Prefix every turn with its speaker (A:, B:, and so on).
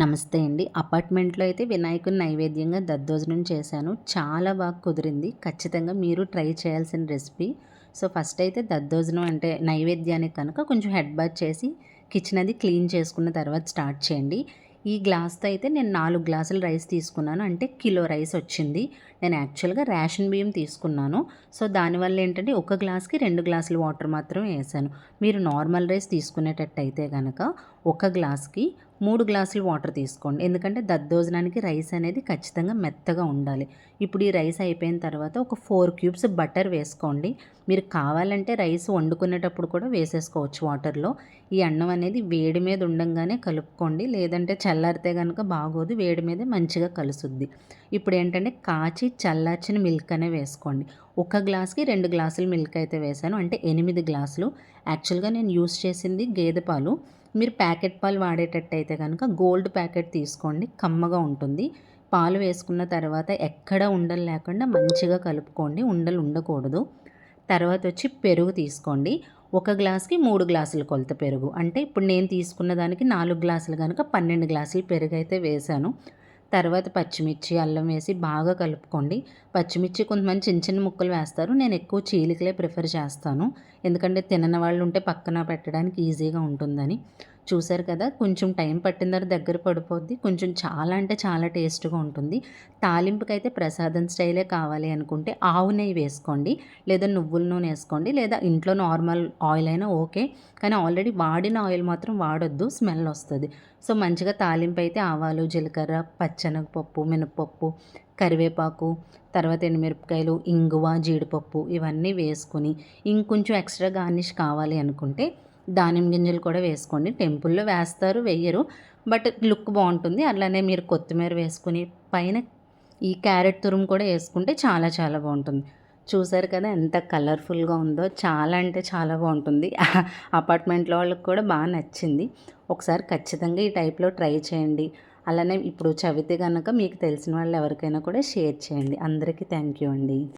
A: నమస్తే అండి. అపార్ట్మెంట్లో అయితే వినాయకుని నైవేద్యంగా దద్దోజనం చేశాను. చాలా బాగా కుదిరింది. ఖచ్చితంగా మీరు ట్రై చేయాల్సిన రెసిపీ. సో ఫస్ట్ అయితే దద్దోజనం అంటే నైవేద్యానికి కనుక కొంచెం హెడ్ బాత్ చేసి కిచెన్ అది క్లీన్ చేసుకున్న తర్వాత స్టార్ట్ చేయండి. ఈ గ్లాస్తో అయితే నేను నాలుగు గ్లాసులు రైస్ తీసుకున్నాను. అంటే కిలో రైస్ వచ్చింది. నేను యాక్చువల్గా రేషన్ బియ్యం తీసుకున్నాను. సో దానివల్ల ఏంటంటే ఒక గ్లాస్కి రెండు గ్లాసులు వాటర్ మాత్రమే వేసాను. మీరు నార్మల్ రైస్ తీసుకునేటట్టు అయితే కనుక ఒక గ్లాస్కి మూడు గ్లాసులు వాటర్ తీసుకోండి. ఎందుకంటే దద్దోజనానికి రైస్ అనేది ఖచ్చితంగా మెత్తగా ఉండాలి. ఇప్పుడు ఈ రైస్ అయిపోయిన తర్వాత ఒక ఫోర్ క్యూబ్స్ బటర్ వేసుకోండి. మీరు కావాలంటే రైస్ వండుకునేటప్పుడు కూడా వేసేసుకోవచ్చు వాటర్లో. ఈ అన్నం అనేది వేడి మీద ఉండంగానే కలుపుకోండి. లేదంటే చల్లారితే కనుక బాగోదు వేడి మీదే మంచిగా కలుసుద్ది. ఇప్పుడు ఏంటంటే కాచి చల్లార్చిన మిల్క్ అనే వేసుకోండి. ఒక గ్లాస్కి రెండు గ్లాసులు మిల్క్ అయితే వేసాను. అంటే ఎనిమిది గ్లాసులు. యాక్చువల్గా నేను యూస్ చేసింది గేదె పాలు. మీరు ప్యాకెట్ పాలు వాడేటట్టు అయితే కనుక గోల్డ్ ప్యాకెట్ తీసుకోండి. కమ్మగా ఉంటుంది. పాలు వేసుకున్న తర్వాత ఎక్కడ ఉండలు లేకుండా మంచిగా కలుపుకోండి. ఉండలు ఉండకూడదు. తర్వాత వచ్చి పెరుగు తీసుకోండి. ఒక గ్లాస్కి మూడు గ్లాసులు కొలత పెరుగు. అంటే ఇప్పుడు నేను తీసుకున్న దానికి నాలుగు గ్లాసులు కనుక పన్నెండు గ్లాసులు పెరుగు అయితే వేశాను తర్వాత పచ్చిమిర్చి అల్లం వేసి బాగా కలుపుకోండి. పచ్చిమిర్చి కొంతమంది చిన్న చిన్న ముక్కలు వేస్తారు. నేను ఎక్కువ చీలికలే ప్రిఫర్ చేస్తాను. ఎందుకంటే తినని వాళ్ళు ఉంటే పక్కన పెట్టడానికి ఈజీగా ఉంటుందని. చూసారు కదా కొంచెం టైం పట్టిన తర్వాత దగ్గర పడిపోద్ది. కొంచెం చాలా అంటే చాలా టేస్ట్గా ఉంటుంది. తాలింపుకైతే ప్రసాదం స్టైలే కావాలి అనుకుంటే ఆవు నెయ్యి వేసుకోండి లేదా నువ్వుల నూనె వేసుకోండి లేదా ఇంట్లో నార్మల్ ఆయిల్ అయినా ఓకే కానీ ఆల్రెడీ వాడిన ఆయిల్ మాత్రం వాడొద్దు స్మెల్ వస్తుంది. సో మంచిగా తాలింపు అయితే ఆవాలు జీలకర్ర పచ్చనగపప్పు మినపప్పు కరివేపాకు తర్వాత ఎండుమిరపకాయలు ఇంగువ జీడిపప్పు ఇవన్నీ వేసుకొని ఇంకొంచెం ఎక్స్ట్రా గార్నిష్ కావాలి అనుకుంటే దానిమ్మ గింజలు కూడా వేసుకోండి. టెంపుల్లో వేస్తారు వేయరు. బట్ లుక్ బాగుంటుంది. అలానే మీరు కొత్తిమీర వేసుకుని పైన ఈ క్యారెట్ తురుము కూడా వేసుకుంటే చాలా చాలా బాగుంటుంది. చూసారు కదా ఎంత కలర్ఫుల్గా ఉందో. చాలా అంటే చాలా బాగుంటుంది. అపార్ట్మెంట్లో వాళ్ళకి కూడా బాగా నచ్చింది. ఒకసారి ఖచ్చితంగా ఈ టైప్లో ట్రై చేయండి. అలానే ఇప్పుడు చవితి కనుక మీకు తెలిసిన వాళ్ళు ఎవరికైనా కూడా షేర్ చేయండి. అందరికీ థ్యాంక్ యూ అండి.